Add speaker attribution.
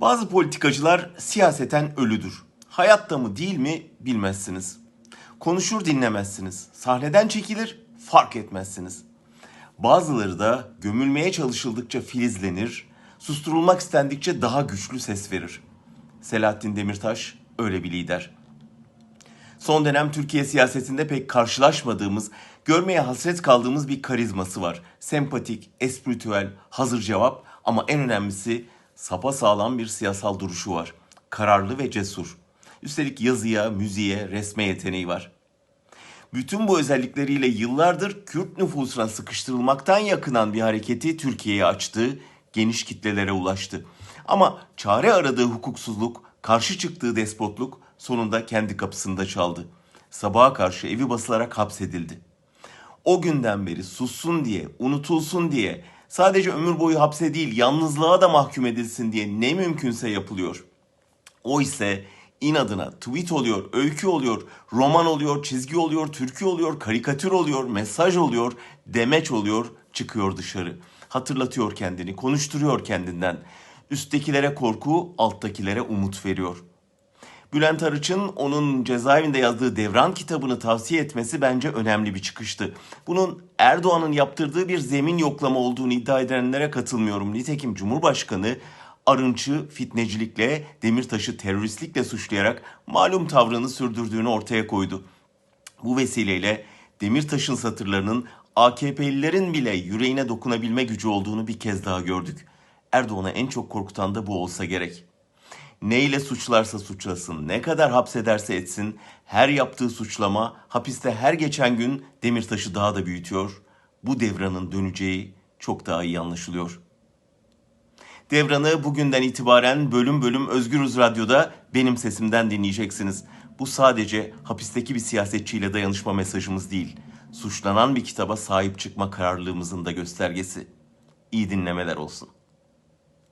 Speaker 1: Bazı politikacılar siyaseten ölüdür. Hayatta mı değil mi bilmezsiniz. Konuşur dinlemezsiniz. Sahneden çekilir fark etmezsiniz. Bazıları da gömülmeye çalışıldıkça filizlenir, susturulmak istendikçe daha güçlü ses verir. Selahattin Demirtaş öyle bir lider. Son dönem Türkiye siyasetinde pek karşılaşmadığımız, görmeye hasret kaldığımız bir karizması var. Sempatik, espritüel, hazır cevap ama en önemlisi sapasağlam bir siyasal duruşu var. Kararlı ve cesur. Üstelik yazıya, müziğe, resme yeteneği var. Bütün bu özellikleriyle yıllardır Kürt nüfusuna sıkıştırılmaktan yakınan bir hareketi Türkiye'ye açtı, geniş kitlelere ulaştı. Ama çare aradığı hukuksuzluk, karşı çıktığı despotluk sonunda kendi kapısında çaldı. Sabaha karşı evi basılarak hapsedildi. O günden beri sussun diye, unutulsun diye, sadece ömür boyu hapse değil yalnızlığa da mahkum edilsin diye ne mümkünse yapılıyor. O ise inadına tweet oluyor, öykü oluyor, roman oluyor, çizgi oluyor, türkü oluyor, karikatür oluyor, mesaj oluyor, demeç oluyor, çıkıyor dışarı. Hatırlatıyor kendini, konuşturuyor kendinden. Üsttekilere korku, alttakilere umut veriyor. Bülent Arıç'ın onun cezaevinde yazdığı Devran kitabını tavsiye etmesi bence önemli bir çıkıştı. Bunun Erdoğan'ın yaptırdığı bir zemin yoklama olduğunu iddia edenlere katılmıyorum. Nitekim Cumhurbaşkanı Arınç'ı fitnecilikle, Demirtaş'ı teröristlikle suçlayarak malum tavrını sürdürdüğünü ortaya koydu. Bu vesileyle Demirtaş'ın satırlarının AKP'lilerin bile yüreğine dokunabilme gücü olduğunu bir kez daha gördük. Erdoğan'a en çok korkutan da bu olsa gerek. Neyle suçlarsa suçlasın, ne kadar hapsederse etsin, her yaptığı suçlama hapiste her geçen gün Demirtaş'ı daha da büyütüyor. Bu devranın döneceği çok daha iyi anlaşılıyor. Devranı bugünden itibaren bölüm bölüm Özgürüz Radyo'da benim sesimden dinleyeceksiniz. Bu sadece hapisteki bir siyasetçiyle dayanışma mesajımız değil. Suçlanan bir kitaba sahip çıkma kararlılığımızın da göstergesi. İyi dinlemeler olsun.